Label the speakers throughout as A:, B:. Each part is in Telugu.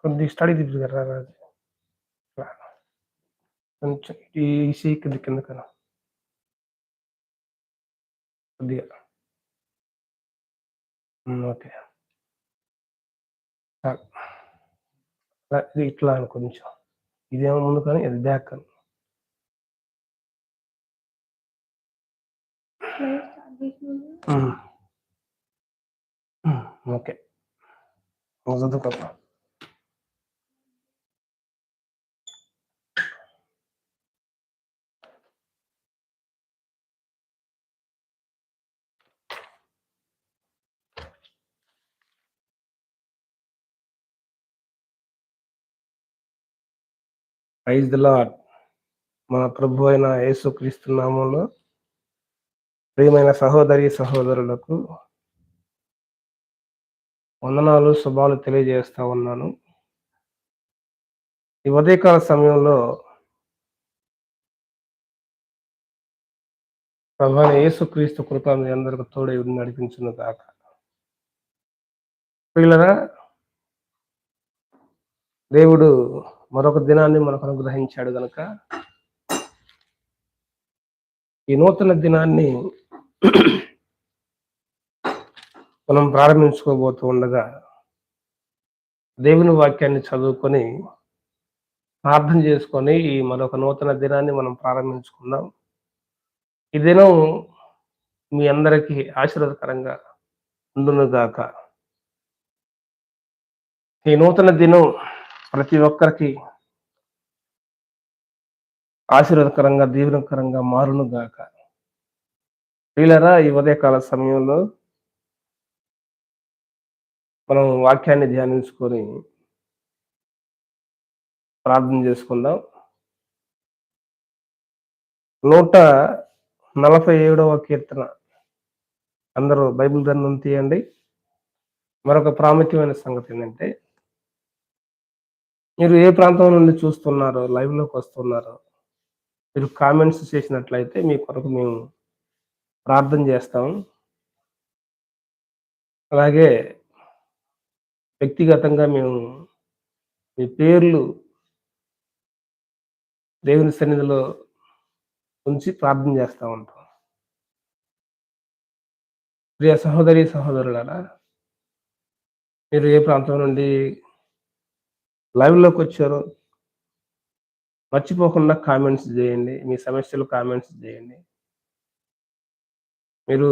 A: కొద్దిగా స్టడీ తిప్పుతారా రాజు ఇట్లా. కొంచెం ఈ ఈ కింద కిందకన కొద్దిగా ఉమ్, ఓకే చాలు. రా, ఇది ఇట్లా అని కొంచెం ఇదేమో ముందు కానీ ఇది బ్యాక్ అని ఉమ్. ఉమ్, ఓకే నువ్వు ప్రైజ్ ద లాడ్ మన ప్రభు అయిన యేసుక్రీస్తు నామంలో ప్రియమైన సహోదరి సహోదరులకు వందనాలు శుభాలు తెలియజేస్తా ఉన్నాను. ఈ ఉదయకాల సమయంలో ప్రభు యేసు యేసుక్రీస్తు కృప మీ అందరికి తోడై ఉండి నడిపించును కాక ప్రియులరా దేవుడు మరొక దినాన్ని మనకు అనుగ్రహించాడు కనుక ఈ నూతన దినాన్ని మనం ప్రారంభించుకోబోతూ ఉండగా దేవుని వాక్యాన్ని చదువుకొని ప్రార్థన చేసుకొని ఈ మరొక నూతన దినాన్ని మనం ప్రారంభించుకుందాం. ఈ దినం మీ అందరికీ ఆశీర్వదకరంగా ఉండునుగాక. ఈ నూతన దినం ప్రతి ఒక్కరికి ఆశీర్వాదకరంగా దీవెనకరంగా మారును గాక. ప్రియులరా ఈ ఉదయకాల సమయంలో మనం వాక్యాన్ని ధ్యానించుకొని ప్రార్థన చేసుకుందాం. నూట నలభై ఏడవ కీర్తన. అందరూ బైబిల్ గ్రంథం తీయండి. మరొక ప్రాముఖ్యమైన సంగతి ఏంటంటే మీరు ఏ ప్రాంతం నుండి చూస్తున్నారో లైవ్లోకి వస్తున్నారో మీరు కామెంట్స్ చేసినట్లయితే మీ కొరకు మేము ప్రార్థన చేస్తాం. అలాగే వ్యక్తిగతంగా మేము మీ పేర్లు దేవుని సన్నిధిలో ఉంచి ప్రార్థన చేస్తూ ఉంటాం. ప్రియ సహోదరి సహోదరులారా మీరు ఏ ప్రాంతం నుండి లైవ్లోకి వచ్చారు. మర్చిపోకుండా కామెంట్స్ చేయండి. మీ సమస్యలు కామెంట్స్ చేయండి. మీరు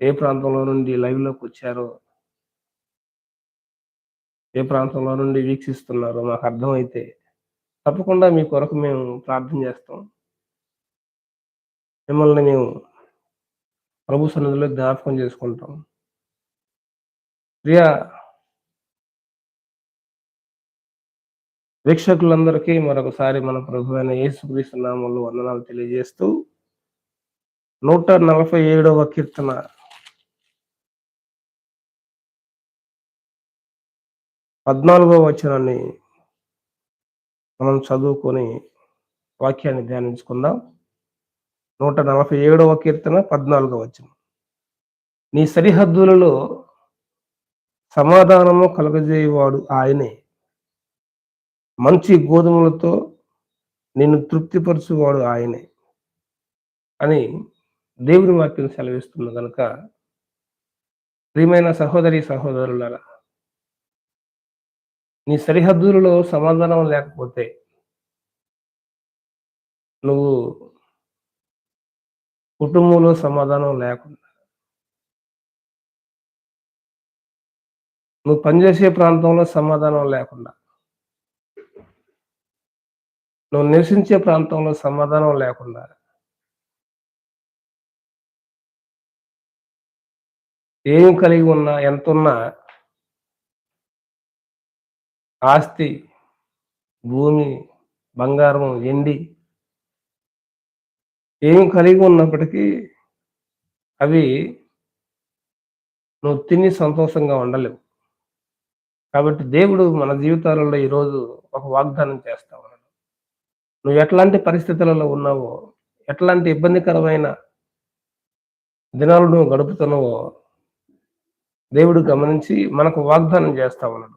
A: ఏ ప్రాంతంలో నుండి లైవ్లోకి వచ్చారో ఏ ప్రాంతంలో నుండి వీక్షిస్తున్నారో మాకు అర్థమైతే తప్పకుండా మీ కొరకు మేము ప్రార్థన చేస్తాం. మిమ్మల్ని మేము ప్రభు సన్నిధిలో జ్ఞాపకం చేసుకుంటాం. ప్రియా వీక్షకులందరికీ మరొకసారి మన ప్రభు అయిన యేసుక్రీస్తు నామంలో వందనాలు తెలియజేస్తూ నూట నలభై ఏడవ కీర్తన. పద్నాలుగవ వచనాన్ని మనం చదువుకొని వాక్యాన్ని ధ్యానించుకుందాం. నూట నలభై ఏడవ కీర్తన పద్నాలుగవ వచనం. నీ సరిహద్దులలో సమాధానము కలగజేయవాడు ఆయనే. మంచి గోధుమలతో నిన్ను తృప్తిపరచువాడు ఆయనే అని దేవుని వాక్యం సెలవిస్తున్న కనుక. ప్రియమైన సహోదరి సహోదరులారా నీ సరిహద్దులలో సమాధానం లేకపోతే నువ్వు కుటుంబంలో సమాధానం లేకుండా నువ్వు పనిచేసే ప్రాంతంలో సమాధానం లేకుండా నువ్వు నివసించే ప్రాంతంలో సమాధానం లేకుండా ఏం కలిగి ఉన్నా ఎంతున్నా ఆస్తి భూమి బంగారం ఎండి ఏం కలిగి ఉన్నప్పటికీ అవి నువ్వు తిని సంతోషంగా ఉండలేవు. కాబట్టి దేవుడు మన జీవితాలలో ఈరోజు ఒక వాగ్దానం చేస్తావు నువ్వు ఎట్లాంటి పరిస్థితులలో ఉన్నావో ఎట్లాంటి ఇబ్బందికరమైన దినాలు నువ్వు గడుపుతున్నావో దేవుడు గమనించి మనకు వాగ్దానం చేస్తా ఉన్నాడు.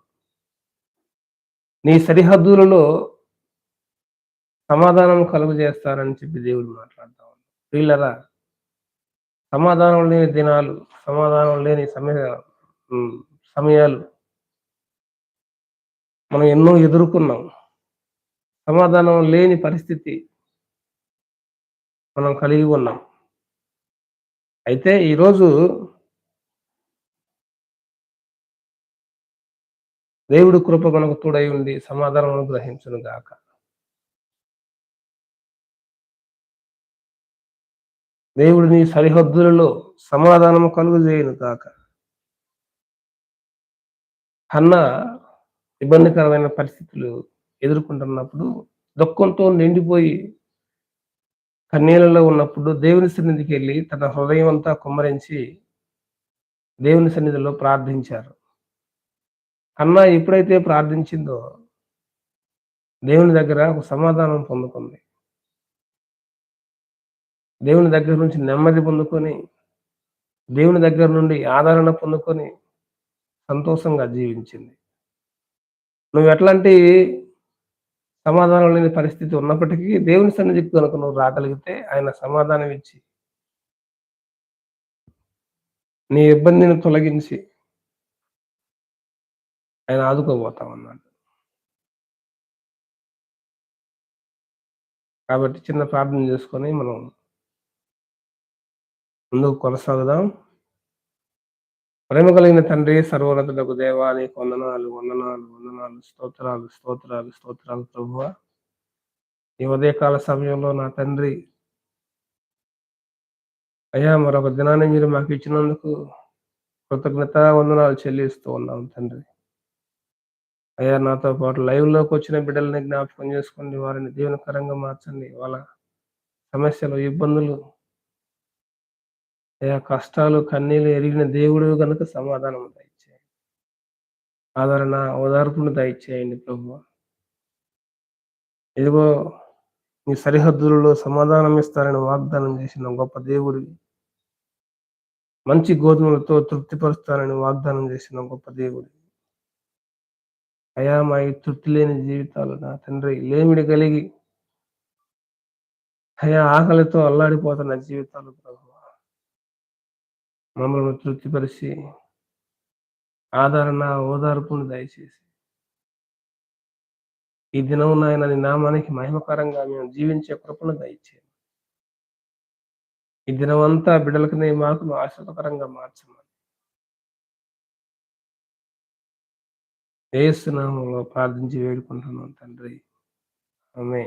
A: నీ సరిహద్దులలో సమాధానం కలుగజేస్తానని చెప్పి దేవుడు మాట్లాడుతా ఉన్నాడు. వీళ్ళరా సమాధానం లేని దినాలు సమాధానం లేని సమయ సమయాలు మనం ఎన్నో ఎదుర్కొన్నాం. సమాధానం లేని పరిస్థితి మనం కలిగి ఉన్నాం. అయితే ఈరోజు దేవుడు కృప మనకు తోడై ఉండి సమాధానం గ్రహించును గాక. దేవుడు నీ సరిహద్దులలో సమాధానము కలుగు చేయను కాక అన్న ఇబ్బందికరమైన పరిస్థితులు ఎదుర్కొంటున్నప్పుడు దుఃఖంతో నిండిపోయి కన్నీళ్ళలో ఉన్నప్పుడు దేవుని సన్నిధికి వెళ్ళి తన హృదయం అంతా కుమ్మరించి దేవుని సన్నిధిలో ప్రార్థించారు. అన్న ఎప్పుడైతే ప్రార్థించిందో దేవుని దగ్గర ఒక సమాధానం పొందుకుంది. దేవుని దగ్గర నుంచి నెమ్మది పొందుకొని దేవుని దగ్గర నుండి ఆదరణ పొందుకొని సంతోషంగా జీవించింది. నువ్వు ఎట్లాంటి సమాధానం లేని పరిస్థితి ఉన్నప్పటికీ దేవుని సన్నిధికి కనుక నువ్వు రాగలిగితే ఆయన సమాధానం ఇచ్చి నీ ఇబ్బందిని తొలగించి ఆయన ఆదుకోబోతా ఉన్నాడు కాబట్టి చిన్న ప్రార్థన చేసుకొని మనం ముందుకు కొనసాగుదాం. ప్రేమ కలిగిన తండ్రి సర్వోన్నతులకు దేవాని వందనాలు వందనాలు వందనాలు స్తోత్రాలు స్తోత్రాలు స్తోత్రాలు ప్రభువ. ఈ ఉదయకాల సమయంలో నా తండ్రి అయ్యా మరొక దినాన్ని మీరు మాకు ఇచ్చినందుకు కృతజ్ఞత వందనాలు చెల్లిస్తూ ఉన్నాం తండ్రి. అయ్యా నాతో పాటు లైవ్లోకి వచ్చిన బిడ్డల్ని జ్ఞాపకం చేసుకోండి. వారిని దీవెనకరంగా మార్చండి. వాళ్ళ సమస్యలు ఇబ్బందులు అయా కష్టాలు కన్నీళ్ళు ఎరిగిన దేవుడు కనుక సమాధానం దయచేయండి. ఆదరణ ఓదార్పును దయచేయండి ప్రభు. ఇదిగో మీ సరిహద్దులలో సమాధానం ఇస్తారని వాగ్దానం చేసిన గొప్ప దేవుడి మంచి గోధుమలతో తృప్తిపరుస్తానని వాగ్దానం చేసిన గొప్ప దేవుడి అయా మా ఈ తృప్తి లేని జీవితాలు నా తండ్రి లేమిడి కలిగి అయా ఆకలితో అల్లాడిపోతున్న జీవితాలు ప్రభు. మమ్మల్ని తృప్తిపరిచి ఆదరణ ఓదార్పును దయచేసి. ఈ దినం నాయన నీ నామానికి మహిమకరంగా మేము జీవించే కృపను దయచేయండి ఈ దినం అంతా బిడ్డలకు నీ మాకు ఆశ్రదకరంగా మార్చమని. ఏసునామంలో ప్రార్థించి వేడుకుంటున్నాం తండ్రి. ఆమె